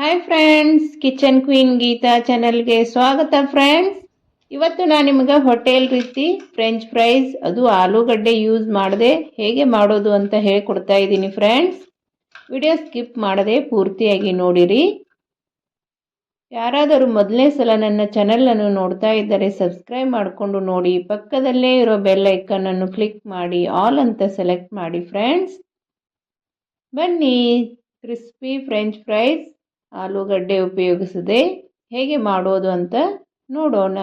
Hi friends kitchen queen Geetha ಚಾನಲ್ಗೆ ಸ್ವಾಗತ friends ಇವತ್ತು ನಾನು ನಿಮಗೆ ಹೋಟೆಲ್ ರೀತಿ ಫ್ರೆಂಚ್ ಫ್ರೈಸ್ ಅದು ಆಲೂಗಡ್ಡೆ ಯೂಸ್ ಮಾಡದೆ. ಹೇಗೆ ಮಾಡೋದು ಅಂತ ಹೇಳ್ಕೊಡ್ತಾ ಇದ್ದೀನಿ ಫ್ರೆಂಡ್ಸ್ ವಿಡಿಯೋ ಸ್ಕಿಪ್ ಮಾಡದೆ ಪೂರ್ತಿಯಾಗಿ ನೋಡಿರಿ. ಯಾರಾದರೂ ಮೊದಲನೇ ಸಲ ನನ್ನ ಚಾನಲನ್ನು ನೋಡ್ತಾ ಇದ್ದರೆ ಸಬ್ಸ್ಕ್ರೈಬ್ ಮಾಡಿಕೊಂಡು ನೋಡಿ. ಪಕ್ಕದಲ್ಲೇ ಇರೋ ಬೆಲ್ ಐಕನನ್ನು ಕ್ಲಿಕ್ ಮಾಡಿ. ಆಲ್ ಅಂತ ಸೆಲೆಕ್ಟ್ ಮಾಡಿ ಫ್ರೆಂಡ್ಸ್ ಬನ್ನಿ ಕ್ರಿಸ್ಪಿ ಫ್ರೆಂಚ್ ಫ್ರೈಸ್ ಆಲೂಗಡ್ಡೆ ಉಪಯೋಗಿಸದೆ ಹೇಗೆ ಮಾಡೋದು ಅಂತ ನೋಡೋಣ.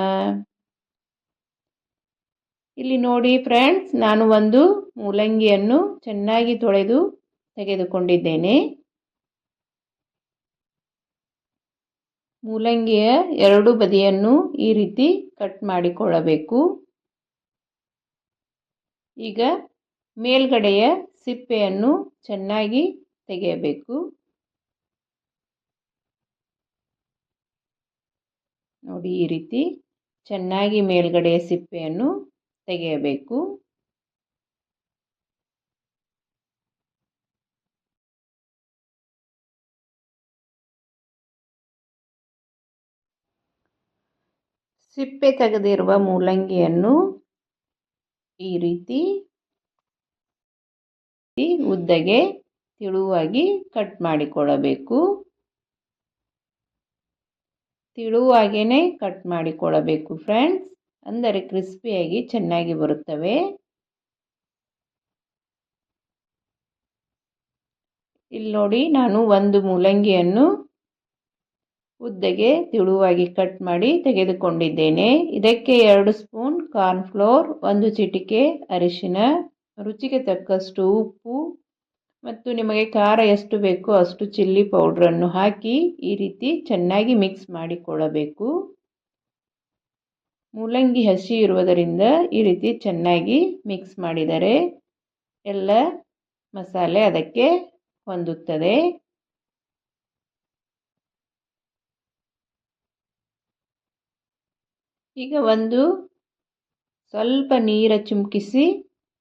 ಇಲ್ಲಿ ನೋಡಿ ಫ್ರೆಂಡ್ಸ್, ನಾನು ಒಂದು ಮೂಲಂಗಿಯನ್ನು ಚೆನ್ನಾಗಿ ತೊಳೆದು ತೆಗೆದುಕೊಂಡಿದ್ದೇನೆ. ಮೂಲಂಗಿಯ ಎರಡು ಬದಿಯನ್ನು ಈ ರೀತಿ ಕಟ್ ಮಾಡಿಕೊಳ್ಳಬೇಕು. ಈಗ ಮೇಲ್ಗಡೆಯ ಸಿಪ್ಪೆಯನ್ನು ಚೆನ್ನಾಗಿ ತೆಗೆಯಬೇಕು. ನೋಡಿ ಈ ರೀತಿ ಚೆನ್ನಾಗಿ ಮೇಲ್ಗಡೆ ಸಿಪ್ಪೆಯನ್ನು ತೆಗೆಯಬೇಕು. ಸಿಪ್ಪೆ ತೆಗೆದಿರುವ ಮೂಲಂಗಿಯನ್ನು ಈ ರೀತಿ ಉದ್ದಗೆ ತಿಳುವಾಗಿ ಕಟ್ ಮಾಡಿಕೊಳ್ಳಬೇಕು. ತಿಳುವಾಗೇ ಕಟ್ ಮಾಡಿಕೊಳ್ಳಬೇಕು ಫ್ರೆಂಡ್ಸ್ ಅಂದರೆ ಕ್ರಿಸ್ಪಿಯಾಗಿ ಚೆನ್ನಾಗಿ ಬರುತ್ತವೆ. ಇಲ್ಲಿ ನೋಡಿ ನಾನು ಒಂದು ಮೂಲಂಗಿಯನ್ನು ಉದ್ದಗೆ ತಿಳುವಾಗಿ ಕಟ್ ಮಾಡಿ ತೆಗೆದುಕೊಂಡಿದ್ದೇನೆ. ಇದಕ್ಕೆ ಎರಡು ಸ್ಪೂನ್ ಕಾರ್ನ್ಫ್ಲೋರ್ ಒಂದು ಚಿಟಿಕೆ ಅರಿಶಿನ, ರುಚಿಗೆ ತಕ್ಕಷ್ಟು ಉಪ್ಪು ಮತ್ತು ನಿಮಗೆ ಖಾರ ಎಷ್ಟು ಬೇಕೋ ಅಷ್ಟು ಚಿಲ್ಲಿ ಪೌಡ್ರನ್ನು ಹಾಕಿ ಈ ರೀತಿ ಚೆನ್ನಾಗಿ ಮಿಕ್ಸ್ ಮಾಡಿಕೊಳ್ಳಬೇಕು. ಮೂಲಂಗಿ ಹಸಿ ಇರುವುದರಿಂದ ಈ ರೀತಿ ಚೆನ್ನಾಗಿ ಮಿಕ್ಸ್ ಮಾಡಿದರೆ ಎಲ್ಲ ಮಸಾಲೆ ಅದಕ್ಕೆ ಹೊಂದುತ್ತದೆ. ಈಗ ಒಂದು ಸ್ವಲ್ಪ ನೀರ ಚುಮುಕಿಸಿ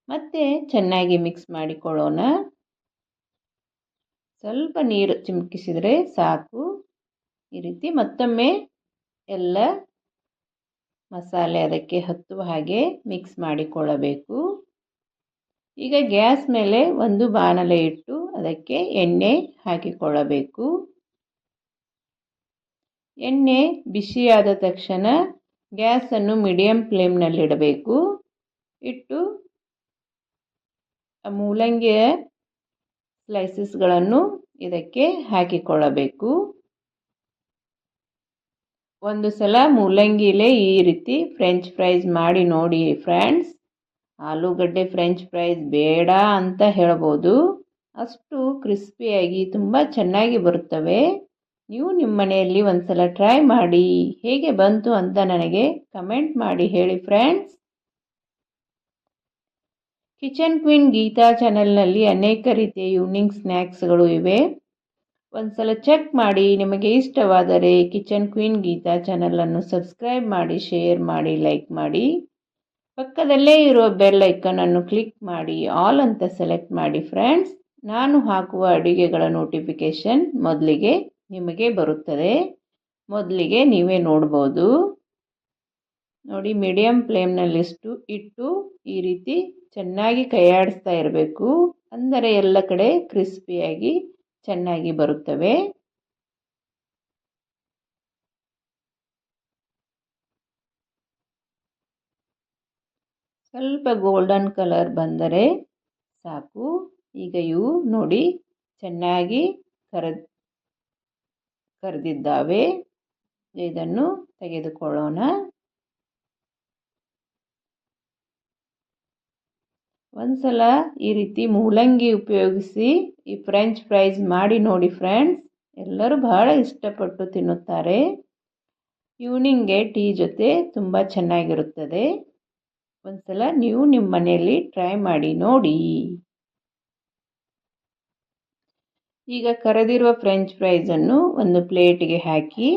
ಮತ್ತೆ ಚೆನ್ನಾಗಿ ಮಿಕ್ಸ್ ಮಾಡಿಕೊಳ್ಳೋಣ. ಸ್ವಲ್ಪ ನೀರು ಚಿಮುಕಿಸಿದರೆ ಸಾಕು. ಈ ರೀತಿ ಮತ್ತೊಮ್ಮೆ ಎಲ್ಲ ಮಸಾಲೆ ಅದಕ್ಕೆ ಹತ್ತುವ ಹಾಗೆ ಮಿಕ್ಸ್ ಮಾಡಿಕೊಳ್ಳಬೇಕು. ಈಗ ಗ್ಯಾಸ್ ಮೇಲೆ ಒಂದು ಬಾಣಲೆ ಇಟ್ಟು ಅದಕ್ಕೆ ಎಣ್ಣೆ ಹಾಕಿಕೊಳ್ಳಬೇಕು. ಎಣ್ಣೆ ಬಿಸಿಯಾದ ತಕ್ಷಣ ಗ್ಯಾಸನ್ನು ಮೀಡಿಯಂ ಫ್ಲೇಮ್ನಲ್ಲಿಡಬೇಕು. ಇಟ್ಟು ಮೂಲಂಗಿಯ ಸ್ಲೈಸಸ್ಗಳನ್ನು ಇದಕ್ಕೆ ಹಾಕಿಕೊಳ್ಳಬೇಕು. ಒಂದು ಸಲ ಮೂಲಂಗಿಲೇ ಈ ರೀತಿ ಫ್ರೆಂಚ್ ಫ್ರೈಸ್ ಮಾಡಿ ನೋಡಿ ಫ್ರೆಂಡ್ಸ್ ಆಲೂಗಡ್ಡೆ ಫ್ರೆಂಚ್ ಫ್ರೈಸ್ ಬೇಡ ಅಂತ ಹೇಳ್ಬೋದು. ಅಷ್ಟು ಕ್ರಿಸ್ಪಿಯಾಗಿ ತುಂಬ ಚೆನ್ನಾಗಿ ಬರುತ್ತವೆ. ನೀವು ನಿಮ್ಮ ಮನೆಯಲ್ಲಿ ಒಂದು ಸಲ ಟ್ರೈ ಮಾಡಿ. ಹೇಗೆ ಬಂತು ಅಂತ ನನಗೆ ಕಮೆಂಟ್ ಮಾಡಿ ಹೇಳಿ ಫ್ರೆಂಡ್ಸ್ ಕಿಚನ್ ಕ್ವೀನ್ ಗೀತಾ ಚಾನೆಲ್ನಲ್ಲಿ ಅನೇಕ ರೀತಿಯ ಈವ್ನಿಂಗ್ ಸ್ನ್ಯಾಕ್ಸ್ಗಳು ಇವೆ. ಒಂದು ಸಲ ಚೆಕ್ ಮಾಡಿ ನಿಮಗೆ ಇಷ್ಟವಾದರೆ ಕಿಚನ್ ಕ್ವೀನ್ ಗೀತಾ ಚಾನಲನ್ನು ಸಬ್ಸ್ಕ್ರೈಬ್ ಮಾಡಿ, ಶೇರ್ ಮಾಡಿ, ಲೈಕ್ ಮಾಡಿ. ಪಕ್ಕದಲ್ಲೇ ಇರುವ ಬೆಲ್ ಐಕನನ್ನು ಕ್ಲಿಕ್ ಮಾಡಿ, ಆಲ್ ಅಂತ ಸೆಲೆಕ್ಟ್ ಮಾಡಿ ಫ್ರೆಂಡ್ಸ್. ನಾನು ಹಾಕುವ ಅಡುಗೆಗಳ ನೋಟಿಫಿಕೇಷನ್ ಮೊದಲಿಗೆ ನಿಮಗೆ ಬರುತ್ತದೆ. ಮೊದಲಿಗೆ ನೀವೇ ನೋಡ್ಬೋದು. ನೋಡಿ ಮೀಡಿಯಮ್ ಫ್ಲೇಮ್ನಲ್ಲಿಷ್ಟು ಇಟ್ಟು ಈ ರೀತಿ ಚೆನ್ನಾಗಿ ಕೈಯಾಡಿಸ್ತಾ ಇರಬೇಕು. ಅಂದರೆ ಎಲ್ಲ ಕಡೆ ಕ್ರಿಸ್ಪಿಯಾಗಿ ಚೆನ್ನಾಗಿ ಬರುತ್ತವೆ. ಸ್ವಲ್ಪ ಗೋಲ್ಡನ್ ಕಲರ್ ಬಂದರೆ ಸಾಕು. ಈಗ ಇವು ನೋಡಿ ಚೆನ್ನಾಗಿ ಕರ, ಕರೆದಿದ್ದಾವೆ. ಇದನ್ನು ತೆಗೆದುಕೊಳ್ಳೋಣ. ಒಂದು ಸಲ ಈ ರೀತಿ ಮೂಲಂಗಿ ಉಪಯೋಗಿಸಿ ಈ ಫ್ರೆಂಚ್ ಫ್ರೈಸ್ ಮಾಡಿ ನೋಡಿ ಫ್ರೆಂಡ್ಸ್. ಎಲ್ಲರೂ ಬಹಳ ಇಷ್ಟಪಟ್ಟು ತಿನ್ನುತ್ತಾರೆ. ಈವ್ನಿಂಗ್ಗೆ ಟೀ ಜೊತೆ ತುಂಬ ಚೆನ್ನಾಗಿರುತ್ತದೆ. ಒಂದು ಸಲ ನೀವು ನಿಮ್ಮ ಮನೆಯಲ್ಲಿ ಟ್ರೈ ಮಾಡಿ ನೋಡಿ. ಈಗ ಕರೆದಿರುವ ಫ್ರೆಂಚ್ ಫ್ರೈಸನ್ನು ಒಂದು ಪ್ಲೇಟಿಗೆ ಹಾಕಿ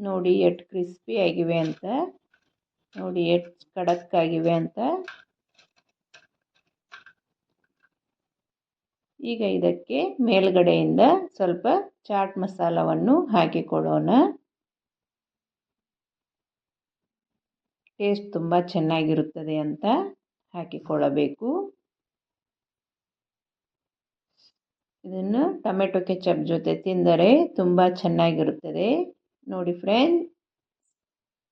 ನೋಡಿ ಎಷ್ಟು ಕ್ರಿಸ್ಪಿ ಆಗಿವೆ ಅಂತ. ನೋಡಿ ಎಷ್ಟು ಖಡಕ್ ಆಗಿವೆ ಅಂತ. ಈಗ ಇದಕ್ಕೆ ಮೇಲ್ಗಡೆಯಿಂದ ಸ್ವಲ್ಪ ಚಾಟ್ ಮಸಾಲವನ್ನು ಹಾಕಿಕೊಡೋಣ. ಟೇಸ್ಟ್ ತುಂಬ ಚೆನ್ನಾಗಿರುತ್ತದೆ ಅಂತ ಹಾಕಿಕೊಳ್ಳಬೇಕು. ಇದನ್ನು ಟೊಮೆಟೊ ಕೆಚಪ್ ಜೊತೆ ತಿಂದರೆ ತುಂಬ ಚೆನ್ನಾಗಿರುತ್ತದೆ. ನೋಡಿ ಫ್ರೆಂಡ್ಸ್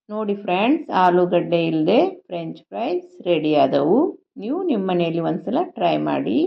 ನೋಡಿ ಫ್ರೆಂಡ್ಸ್ ಆಲೂಗಡ್ಡೆ ಇಲ್ಲದೆ ಫ್ರೆಂಚ್ ಫ್ರೈಸ್ ರೆಡಿ ಆದವು. ನೀವು ನಿಮ್ಮ ಮನೆಯಲ್ಲಿ ಒಂದು ಸಲ ಟ್ರೈ ಮಾಡಿ.